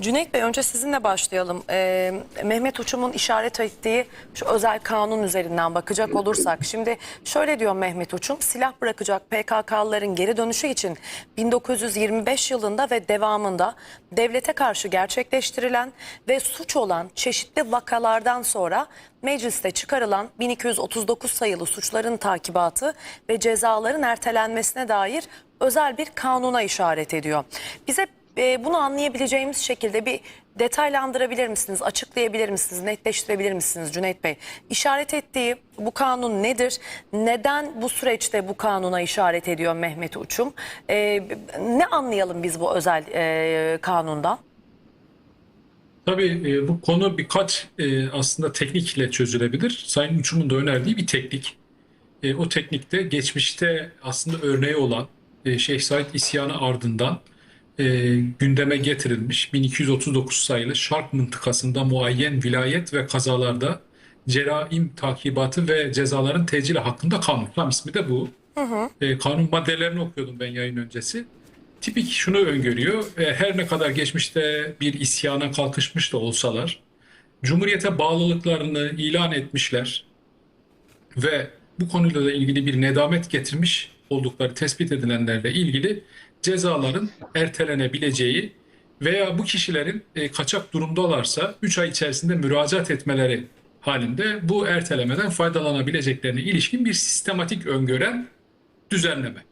Cüneyt Bey önce sizinle başlayalım. Ee, Mehmet Uçum'un işaret ettiği şu özel kanun üzerinden bakacak olursak. Şimdi şöyle diyor Mehmet Uçum, silah bırakacak PKK'lıların geri dönüşü için 1925 yılında ve devamında devlete karşı gerçekleştirilen ve suç olan çeşitli vakalardan sonra mecliste çıkarılan 1239 sayılı suçların takibatı ve cezaların ertelenmesine dair özel bir kanuna işaret ediyor. Bize e, bunu anlayabileceğimiz şekilde bir detaylandırabilir misiniz, açıklayabilir misiniz, netleştirebilir misiniz Cüneyt Bey? İşaret ettiği bu kanun nedir? Neden bu süreçte bu kanuna işaret ediyor Mehmet Uçum? E, ne anlayalım biz bu özel e, kanundan? Tabii e, bu konu birkaç e, aslında teknikle çözülebilir. Sayın Uçum'un da önerdiği bir teknik. E, o teknikte geçmişte aslında örneği olan e, Şeyh isyanı ardından e, gündeme getirilmiş 1239 sayılı Şark mıntıkasında muayyen vilayet ve kazalarda ceraim takibatı ve cezaların tecili hakkında kanun. Tam ismi de bu. E, kanun maddelerini okuyordum ben yayın öncesi. Tipik şunu öngörüyor. E, her ne kadar geçmişte bir isyana kalkışmış da olsalar, Cumhuriyete bağlılıklarını ilan etmişler ve bu konuyla da ilgili bir nedamet getirmiş oldukları tespit edilenlerle ilgili cezaların ertelenebileceği veya bu kişilerin e, kaçak durumdalarsa 3 ay içerisinde müracaat etmeleri halinde bu ertelemeden faydalanabileceklerine ilişkin bir sistematik öngören düzenleme.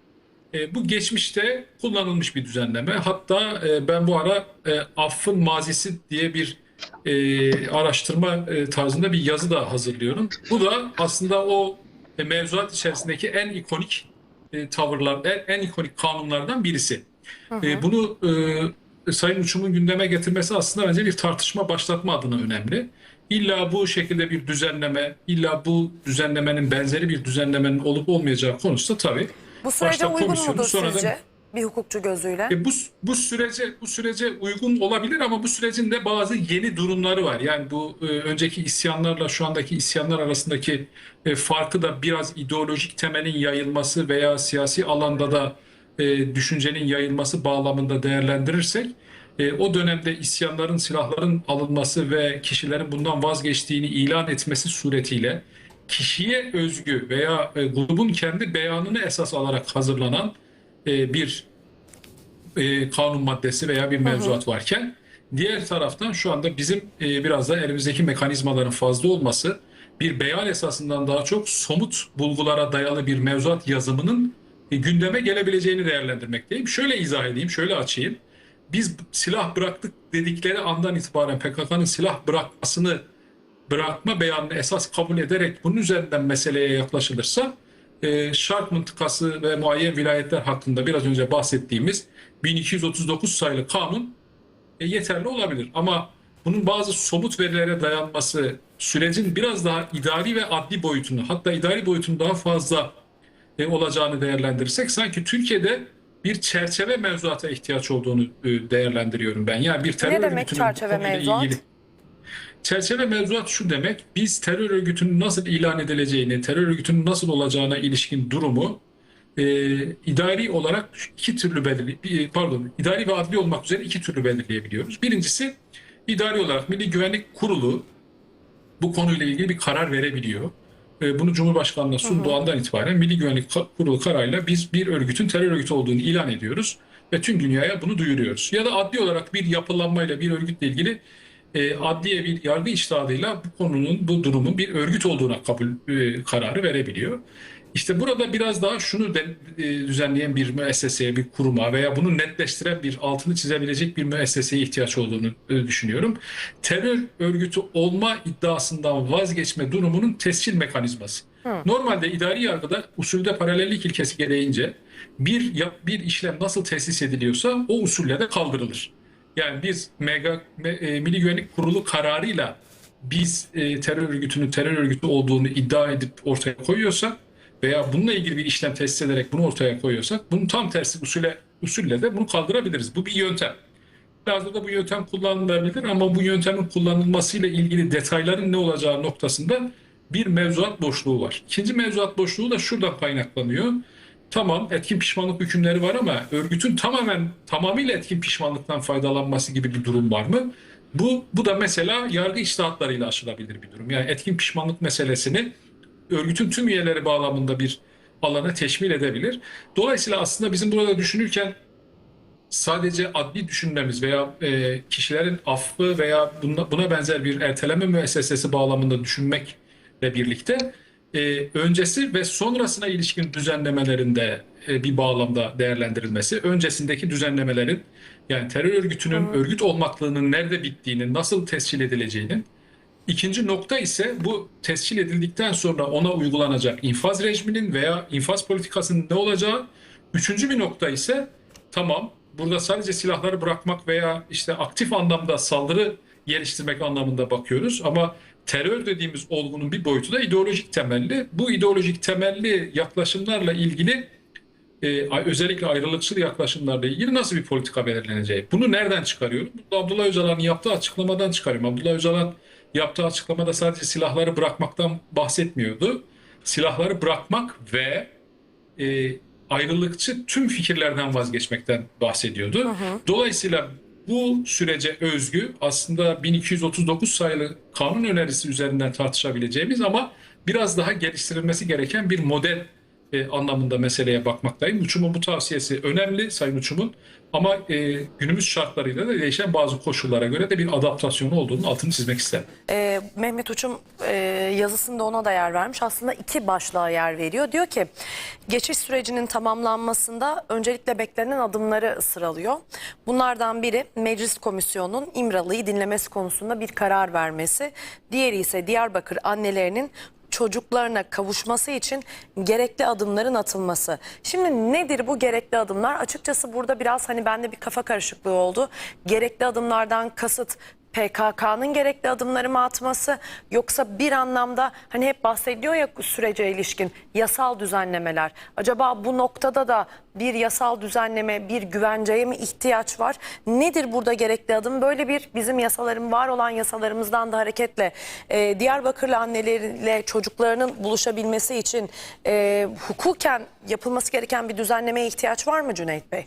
E, bu geçmişte kullanılmış bir düzenleme. Hatta e, ben bu ara e, affın mazisi diye bir e, araştırma e, tarzında bir yazı da hazırlıyorum. Bu da aslında o e, mevzuat içerisindeki en ikonik e, tavırlar, en, en ikonik kanunlardan birisi. E, bunu e, Sayın Uçum'un gündeme getirmesi aslında bence bir tartışma başlatma adına önemli. İlla bu şekilde bir düzenleme, illa bu düzenlemenin benzeri bir düzenlemenin olup olmayacağı konusunda tabii Bu sürece uygun mudur sizce? Bir hukukçu gözüyle. e bu bu sürece bu sürece uygun olabilir ama bu sürecin de bazı yeni durumları var. Yani bu e, önceki isyanlarla şu andaki isyanlar arasındaki e, farkı da biraz ideolojik temelin yayılması veya siyasi alanda da e, düşüncenin yayılması bağlamında değerlendirirsek e, o dönemde isyanların silahların alınması ve kişilerin bundan vazgeçtiğini ilan etmesi suretiyle kişiye özgü veya e, grubun kendi beyanını esas alarak hazırlanan e, bir e, kanun maddesi veya bir mevzuat varken diğer taraftan şu anda bizim e, biraz da elimizdeki mekanizmaların fazla olması bir beyan esasından daha çok somut bulgulara dayalı bir mevzuat yazımının e, gündeme gelebileceğini değerlendirmekteyim. Şöyle izah edeyim, şöyle açayım. Biz silah bıraktık dedikleri andan itibaren PKK'nın silah bırakmasını bırakma beyanını esas kabul ederek bunun üzerinden meseleye yaklaşılırsa e, şark mıntıkası ve muayyen vilayetler hakkında biraz önce bahsettiğimiz 1239 sayılı kanun e, yeterli olabilir. Ama bunun bazı somut verilere dayanması sürecin biraz daha idari ve adli boyutunu hatta idari boyutunu daha fazla e, olacağını değerlendirirsek sanki Türkiye'de bir çerçeve mevzuata ihtiyaç olduğunu e, değerlendiriyorum ben. Yani bir terör Ne demek çerçeve mevzuat? ilgili Çerçeve mevzuat şu demek, biz terör örgütünün nasıl ilan edileceğini, terör örgütünün nasıl olacağına ilişkin durumu e, idari olarak iki türlü belirli, pardon, idari ve adli olmak üzere iki türlü belirleyebiliyoruz. Birincisi idari olarak Milli Güvenlik Kurulu bu konuyla ilgili bir karar verebiliyor. E, Bunu Cumhurbaşkanı'na sunduğu andan itibaren Milli Güvenlik Kurulu kararıyla biz bir örgütün terör örgütü olduğunu ilan ediyoruz ve tüm dünyaya bunu duyuruyoruz. Ya da adli olarak bir yapılanmayla bir örgütle ilgili e, adliye bir yargı iştahıyla bu konunun, bu durumun bir örgüt olduğuna kabul e, kararı verebiliyor. İşte burada biraz daha şunu de, e, düzenleyen bir müesseseye, bir kuruma veya bunu netleştiren bir altını çizebilecek bir müesseseye ihtiyaç olduğunu e, düşünüyorum. Terör örgütü olma iddiasından vazgeçme durumunun tescil mekanizması. Normalde idari yargıda usulde paralellik ilkesi gereğince bir bir işlem nasıl tesis ediliyorsa o usulle de kaldırılır. Yani biz mega, me- e, Milli Güvenlik Kurulu kararıyla biz e, terör örgütünün terör örgütü olduğunu iddia edip ortaya koyuyorsak veya bununla ilgili bir işlem tesis ederek bunu ortaya koyuyorsak bunun tam tersi usule, usulle de bunu kaldırabiliriz. Bu bir yöntem. Hazırda bu yöntem kullanılabilir ama bu yöntemin kullanılmasıyla ilgili detayların ne olacağı noktasında bir mevzuat boşluğu var. İkinci mevzuat boşluğu da şuradan kaynaklanıyor. Tamam etkin pişmanlık hükümleri var ama örgütün tamamen tamamıyla etkin pişmanlıktan faydalanması gibi bir durum var mı? Bu, bu da mesela yargı içtihatlarıyla aşılabilir bir durum. Yani etkin pişmanlık meselesini örgütün tüm üyeleri bağlamında bir alana teşmil edebilir. Dolayısıyla aslında bizim burada düşünürken sadece adli düşünmemiz veya e, kişilerin affı veya buna, buna benzer bir erteleme müessesesi bağlamında düşünmekle birlikte e, öncesi ve sonrasına ilişkin düzenlemelerinde e, bir bağlamda değerlendirilmesi, öncesindeki düzenlemelerin yani terör örgütünün örgüt olmaklığının nerede bittiğini, nasıl tescil edileceğinin, İkinci nokta ise bu tescil edildikten sonra ona uygulanacak infaz rejiminin veya infaz politikasının ne olacağı. Üçüncü bir nokta ise tamam burada sadece silahları bırakmak veya işte aktif anlamda saldırı geliştirmek anlamında bakıyoruz ama terör dediğimiz olgunun bir boyutu da ideolojik temelli. Bu ideolojik temelli yaklaşımlarla ilgili e, özellikle ayrılıkçıl yaklaşımlarla ilgili nasıl bir politika belirleneceği. Bunu nereden çıkarıyorum? Bunu Abdullah Öcalan'ın yaptığı açıklamadan çıkarıyorum. Abdullah Öcalan yaptığı açıklamada sadece silahları bırakmaktan bahsetmiyordu. Silahları bırakmak ve e, ayrılıkçı tüm fikirlerden vazgeçmekten bahsediyordu. Dolayısıyla bu sürece özgü aslında 1239 sayılı kanun önerisi üzerinden tartışabileceğimiz ama biraz daha geliştirilmesi gereken bir model e, anlamında meseleye bakmaktayım. Uçumun bu tavsiyesi önemli Sayın Uçum'un ama e, günümüz şartlarıyla da değişen bazı koşullara göre de bir adaptasyonu olduğunu altını çizmek isterim. Ee, Mehmet Uçum e, yazısında ona da yer vermiş. Aslında iki başlığa yer veriyor. Diyor ki geçiş sürecinin tamamlanmasında öncelikle beklenen adımları sıralıyor. Bunlardan biri Meclis Komisyonu'nun İmralı'yı dinlemesi konusunda bir karar vermesi. Diğeri ise Diyarbakır annelerinin çocuklarına kavuşması için gerekli adımların atılması. Şimdi nedir bu gerekli adımlar? Açıkçası burada biraz hani bende bir kafa karışıklığı oldu. Gerekli adımlardan kasıt PKK'nın gerekli adımları mı atması yoksa bir anlamda hani hep bahsediyor ya sürece ilişkin yasal düzenlemeler. Acaba bu noktada da bir yasal düzenleme, bir güvenceye mi ihtiyaç var? Nedir burada gerekli adım? Böyle bir bizim yasaların var olan yasalarımızdan da hareketle e, Diyarbakırlı anneleriyle çocuklarının buluşabilmesi için e, hukuken yapılması gereken bir düzenlemeye ihtiyaç var mı Cüneyt Bey?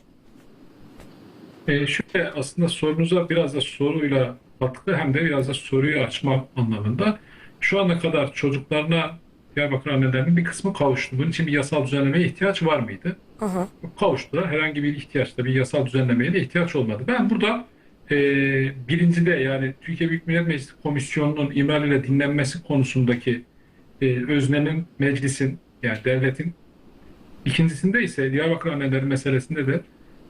E, şöyle aslında sorunuza biraz da soruyla katkı hem de biraz da soruyu açma anlamında. Şu ana kadar çocuklarına Diyarbakır annelerinin bir kısmı kavuştu. Bunun için bir yasal düzenlemeye ihtiyaç var mıydı? Kavuştular. Herhangi bir ihtiyaçta bir yasal düzenlemeye de ihtiyaç olmadı. Ben burada e, birincide yani Türkiye Büyük Millet Meclisi Komisyonu'nun İmralı ile dinlenmesi konusundaki e, öznenin, meclisin yani devletin ikincisinde ise Diyarbakır anneleri meselesinde de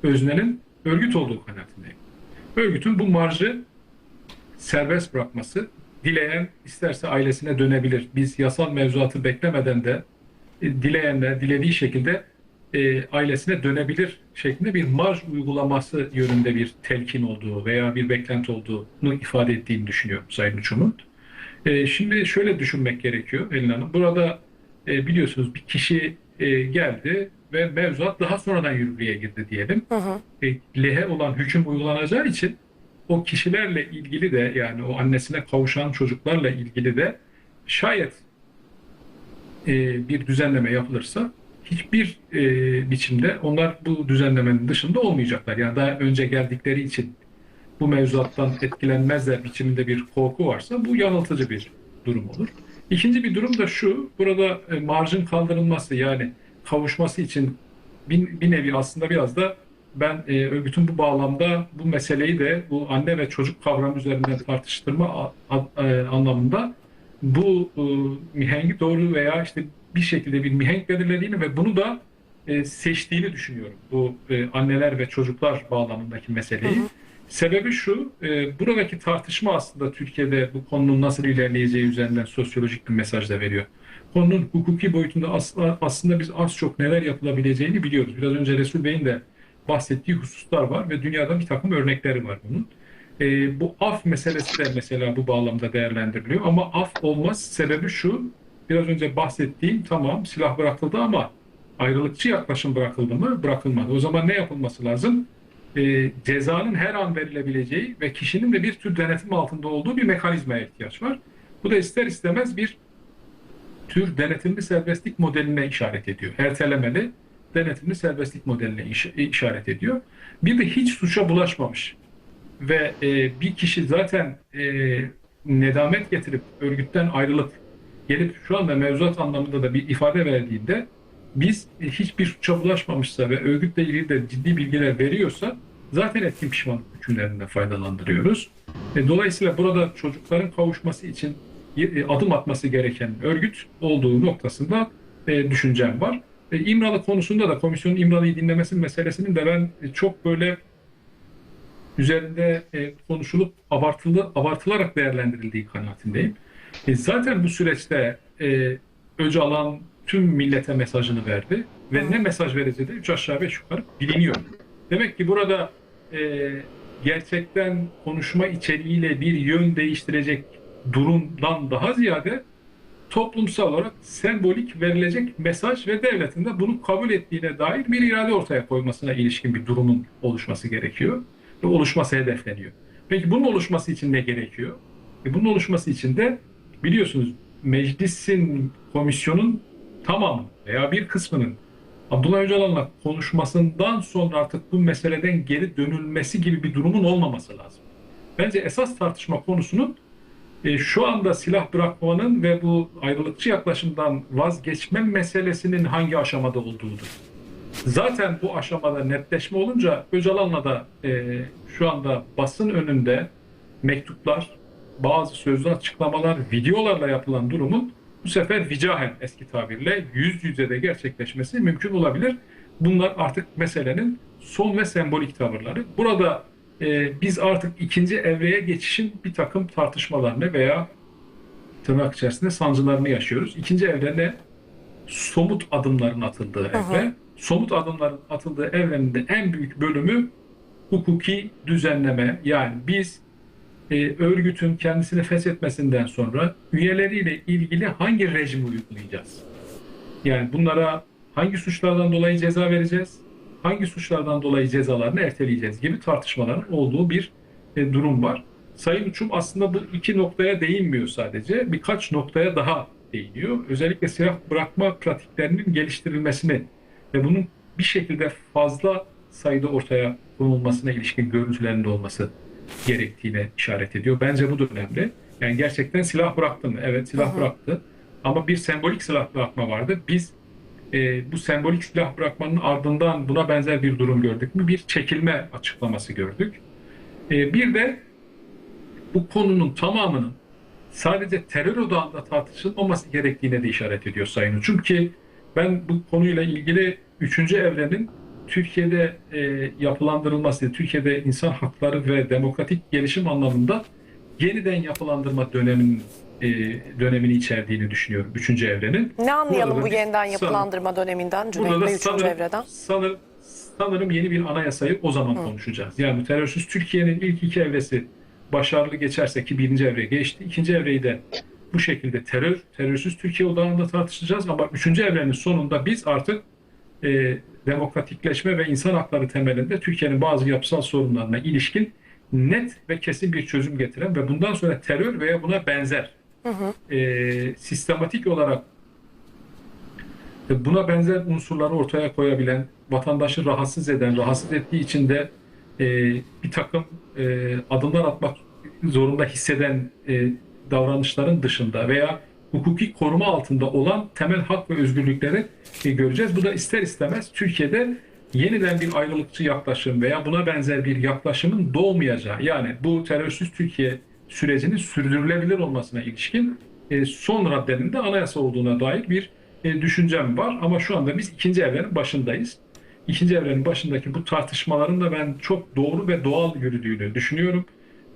öznenin örgüt olduğu kanaatindeyim. Örgütün bu marjı serbest bırakması, dileyen isterse ailesine dönebilir. Biz yasal mevzuatı beklemeden de e, dileyenler dilediği şekilde e, ailesine dönebilir şeklinde bir marj uygulaması yönünde bir telkin olduğu veya bir beklenti olduğunu ifade ettiğini düşünüyorum Sayın Uçum'un. E, şimdi şöyle düşünmek gerekiyor Elin Hanım. Burada e, biliyorsunuz bir kişi e, geldi ve mevzuat daha sonradan yürürlüğe girdi diyelim. E, lehe olan hüküm uygulanacağı için o kişilerle ilgili de yani o annesine kavuşan çocuklarla ilgili de şayet e, bir düzenleme yapılırsa hiçbir e, biçimde onlar bu düzenlemenin dışında olmayacaklar. Yani daha önce geldikleri için bu mevzuattan etkilenmezler biçiminde bir korku varsa bu yanıltıcı bir durum olur. İkinci bir durum da şu, burada e, marjın kaldırılması yani kavuşması için bir, bir nevi aslında biraz da ben e, örgütün bu bağlamda bu meseleyi de bu anne ve çocuk kavramı üzerinden tartıştırma a- a- e, anlamında bu e, mihengi doğru veya işte bir şekilde bir mihenk belirlediğini ve bunu da e, seçtiğini düşünüyorum. Bu e, anneler ve çocuklar bağlamındaki meseleyi. Sebebi şu, e, buradaki tartışma aslında Türkiye'de bu konunun nasıl ilerleyeceği üzerinden sosyolojik bir mesaj da veriyor. Konunun hukuki boyutunda asla, aslında biz az çok neler yapılabileceğini biliyoruz. Biraz önce Resul Bey'in de bahsettiği hususlar var ve dünyada bir takım örnekleri var bunun. E, bu af meselesi de mesela bu bağlamda değerlendiriliyor ama af olmaz sebebi şu, biraz önce bahsettiğim tamam silah bırakıldı ama ayrılıkçı yaklaşım bırakıldı mı? Bırakılmadı. O zaman ne yapılması lazım? e, cezanın her an verilebileceği ve kişinin de bir tür denetim altında olduğu bir mekanizmaya ihtiyaç var. Bu da ister istemez bir tür denetimli serbestlik modeline işaret ediyor. Ertelemeli denetimli serbestlik modeline iş- işaret ediyor. Bir de hiç suça bulaşmamış ve e, bir kişi zaten e, nedamet getirip örgütten ayrılıp gelip şu anda mevzuat anlamında da bir ifade verdiğinde biz e, hiçbir suça bulaşmamışsa ve örgütle ilgili de ciddi bilgiler veriyorsa zaten etkin pişmanlık hükümlerinden faydalandırıyoruz. E, dolayısıyla burada çocukların kavuşması için e, adım atması gereken örgüt olduğu noktasında e, düşüncem var. İmralı konusunda da komisyonun İmralı'yı dinlemesi meselesinin de ben e, çok böyle üzerinde e, konuşulup abartılı abartılarak değerlendirildiği kanaatindeyim. E, zaten bu süreçte Öcalan tüm millete mesajını verdi ve ne mesaj vereceği de üç aşağı beş yukarı biliniyor. Demek ki burada e, gerçekten konuşma içeriğiyle bir yön değiştirecek durumdan daha ziyade toplumsal olarak sembolik verilecek mesaj ve devletin de bunu kabul ettiğine dair bir irade ortaya koymasına ilişkin bir durumun oluşması gerekiyor ve oluşması hedefleniyor. Peki bunun oluşması için ne gerekiyor? E bunun oluşması için de biliyorsunuz meclisin komisyonun tamamı veya bir kısmının Abdullah Öcalan'la konuşmasından sonra artık bu meseleden geri dönülmesi gibi bir durumun olmaması lazım. Bence esas tartışma konusunun e, şu anda silah bırakmanın ve bu ayrılıkçı yaklaşımdan vazgeçme meselesinin hangi aşamada olduğudur. Zaten bu aşamada netleşme olunca Öcalan'la da e, şu anda basın önünde mektuplar, bazı sözlü açıklamalar, videolarla yapılan durumun bu sefer vicahen eski tabirle yüz yüze de gerçekleşmesi mümkün olabilir. Bunlar artık meselenin son ve sembolik tavırları. Burada e, biz artık ikinci evreye geçişin bir takım tartışmalarını veya tırnak içerisinde sancılarını yaşıyoruz. İkinci evre ne? Somut adımların atıldığı evre. Somut adımların atıldığı evrenin de en büyük bölümü hukuki düzenleme. Yani biz e, örgütün kendisini feshetmesinden sonra üyeleriyle ilgili hangi rejimi uygulayacağız? Yani bunlara hangi suçlardan dolayı ceza vereceğiz? Hangi suçlardan dolayı cezalarını erteleyeceğiz gibi tartışmaların olduğu bir e, durum var. Sayın Uçum aslında bu iki noktaya değinmiyor sadece. Birkaç noktaya daha değiniyor. Özellikle silah bırakma pratiklerinin geliştirilmesini ve bunun bir şekilde fazla sayıda ortaya konulmasına ilişkin görüntülerinde olması gerektiğine işaret ediyor. Bence bu da önemli. Yani gerçekten silah bıraktı mı? Evet silah bıraktı. Ama bir sembolik silah bırakma vardı. Biz e, bu sembolik silah bırakmanın ardından buna benzer bir durum gördük mü? Bir çekilme açıklaması gördük. E, bir de bu konunun tamamının sadece terör odağında tartışılmaması gerektiğine de işaret ediyor Sayın Uçum ki ben bu konuyla ilgili üçüncü evrenin Türkiye'de e, yapılandırılması, Türkiye'de insan hakları ve demokratik gelişim anlamında yeniden yapılandırma döneminin e, dönemini içerdiğini düşünüyorum. Üçüncü evrenin. Ne anlayalım Burada bu da yeniden sanırım- yapılandırma döneminden Cüneyt Burada da Bey 3. sanırım, evreden? sanırım, sanırım yeni bir anayasayı o zaman konuşacağız. Yani terörsüz Türkiye'nin ilk iki evresi başarılı geçerse ki birinci evre geçti. ikinci evreyi de bu şekilde terör, terörsüz Türkiye odağında tartışacağız. Ama üçüncü evrenin sonunda biz artık e, demokratikleşme ve insan hakları temelinde Türkiye'nin bazı yapısal sorunlarına ilişkin net ve kesin bir çözüm getiren ve bundan sonra terör veya buna benzer e, sistematik olarak buna benzer unsurları ortaya koyabilen, vatandaşı rahatsız eden, rahatsız ettiği için de e, bir takım e, adımlar atmak zorunda hisseden e, davranışların dışında veya hukuki koruma altında olan temel hak ve özgürlükleri e, göreceğiz. Bu da ister istemez Türkiye'de yeniden bir ayrılıkçı yaklaşım veya buna benzer bir yaklaşımın doğmayacağı yani bu terörsüz Türkiye sürecinin sürdürülebilir olmasına ilişkin e, son raddenin de anayasa olduğuna dair bir e, düşüncem var. Ama şu anda biz ikinci evrenin başındayız. İkinci evrenin başındaki bu tartışmaların da ben çok doğru ve doğal yürüdüğünü düşünüyorum.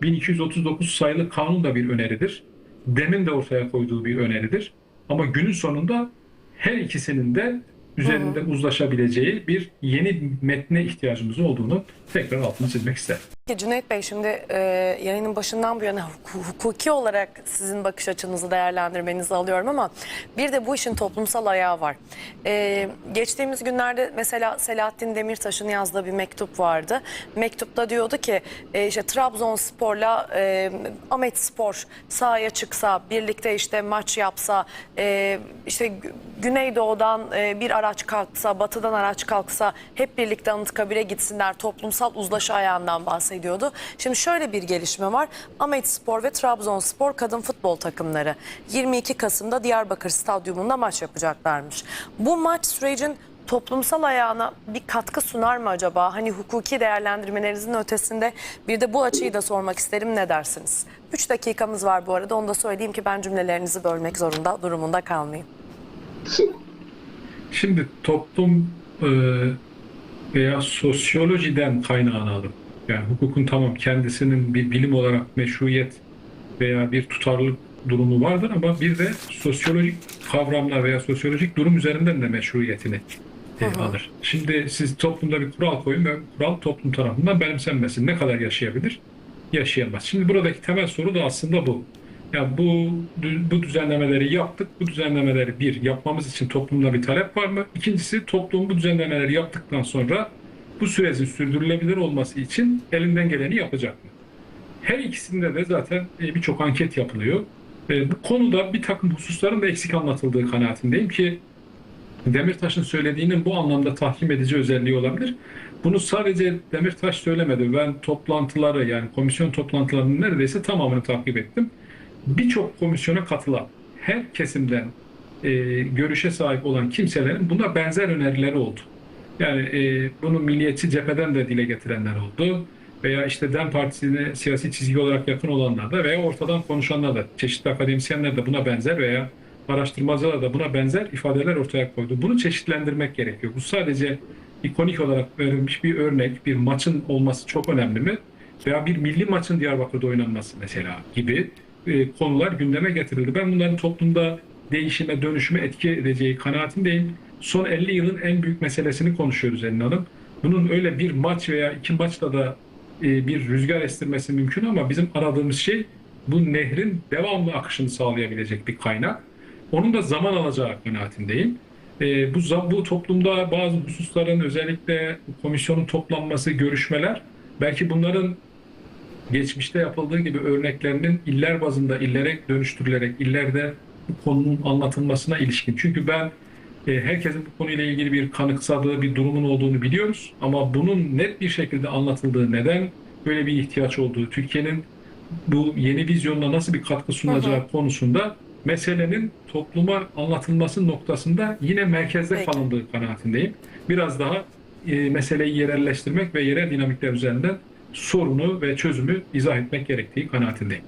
1239 sayılı kanun da bir öneridir. Demin de ortaya koyduğu bir öneridir. Ama günün sonunda her ikisinin de üzerinde uzlaşabileceği bir yeni metne ihtiyacımız olduğunu tekrar altını çizmek isterim. Cüneyt Bey şimdi e, yayının başından bu yana huk- hukuki olarak sizin bakış açınızı değerlendirmenizi alıyorum ama bir de bu işin toplumsal ayağı var. E, geçtiğimiz günlerde mesela Selahattin Demirtaş'ın yazdığı bir mektup vardı. Mektupta diyordu ki e, işte Trabzonspor'la e, Ahmet Spor sahaya çıksa birlikte işte maç yapsa e, işte Gü- Güneydoğu'dan e, bir araç kalksa batıdan araç kalksa hep birlikte Anıtkabir'e gitsinler toplumsal uzlaşı ayağından bahsediyordu. Şimdi şöyle bir gelişme var. Ahmet Spor ve Trabzonspor kadın futbol takımları 22 Kasım'da Diyarbakır Stadyumunda maç yapacaklarmış. Bu maç sürecin toplumsal ayağına bir katkı sunar mı acaba? Hani hukuki değerlendirmelerinizin ötesinde bir de bu açıyı da sormak isterim ne dersiniz? 3 dakikamız var bu arada onu da söyleyeyim ki ben cümlelerinizi bölmek zorunda durumunda kalmayayım. Şimdi toplum e, veya sosyolojiden kaynağını alır. Yani hukukun tamam kendisinin bir bilim olarak meşruiyet veya bir tutarlılık durumu vardır ama bir de sosyolojik kavramlar veya sosyolojik durum üzerinden de meşruiyetini e, alır. Şimdi siz toplumda bir kural koyun ve kural toplum tarafından benimsenmesin. Ne kadar yaşayabilir? Yaşayamaz. Şimdi buradaki temel soru da aslında bu. Ya bu bu düzenlemeleri yaptık. Bu düzenlemeleri bir yapmamız için toplumda bir talep var mı? İkincisi toplum bu düzenlemeleri yaptıktan sonra bu sürecin sürdürülebilir olması için elinden geleni yapacak mı? Her ikisinde de zaten e, birçok anket yapılıyor. E, Bu konuda bir takım hususların da eksik anlatıldığı kanaatindeyim ki Demirtaş'ın söylediğinin bu anlamda tahkim edici özelliği olabilir. Bunu sadece Demirtaş söylemedi. Ben toplantıları yani komisyon toplantılarının neredeyse tamamını takip ettim. Birçok komisyona katılan her kesimden e, görüşe sahip olan kimselerin buna benzer önerileri oldu. Yani e, bunu milliyetçi cepheden de dile getirenler oldu. Veya işte DEM Partisi'ne siyasi çizgi olarak yakın olanlar da veya ortadan konuşanlar da çeşitli akademisyenler de buna benzer veya araştırmacılar da buna benzer ifadeler ortaya koydu. Bunu çeşitlendirmek gerekiyor. Bu sadece ikonik olarak verilmiş bir örnek, bir maçın olması çok önemli mi? Veya bir milli maçın Diyarbakır'da oynanması mesela gibi e, konular gündeme getirildi. Ben bunların toplumda değişime, dönüşüme etki edeceği kanaatindeyim. Son 50 yılın en büyük meselesini konuşuyoruz Elin Hanım. Bunun öyle bir maç veya iki maçla da e, bir rüzgar estirmesi mümkün ama bizim aradığımız şey bu nehrin devamlı akışını sağlayabilecek bir kaynak. Onun da zaman alacağı kanaatindeyim. E, bu, bu toplumda bazı hususların özellikle komisyonun toplanması, görüşmeler belki bunların geçmişte yapıldığı gibi örneklerinin iller bazında illere dönüştürülerek illerde bu konunun anlatılmasına ilişkin. Çünkü ben herkesin bu konuyla ilgili bir kanıksadığı bir durumun olduğunu biliyoruz. Ama bunun net bir şekilde anlatıldığı neden böyle bir ihtiyaç olduğu, Türkiye'nin bu yeni vizyonuna nasıl bir katkı sunacağı konusunda meselenin topluma anlatılması noktasında yine merkezde Peki. kalındığı kanaatindeyim. Biraz daha e, meseleyi yerelleştirmek ve yerel dinamikler üzerinden sorunu ve çözümü izah etmek gerektiği kanaatindeyim.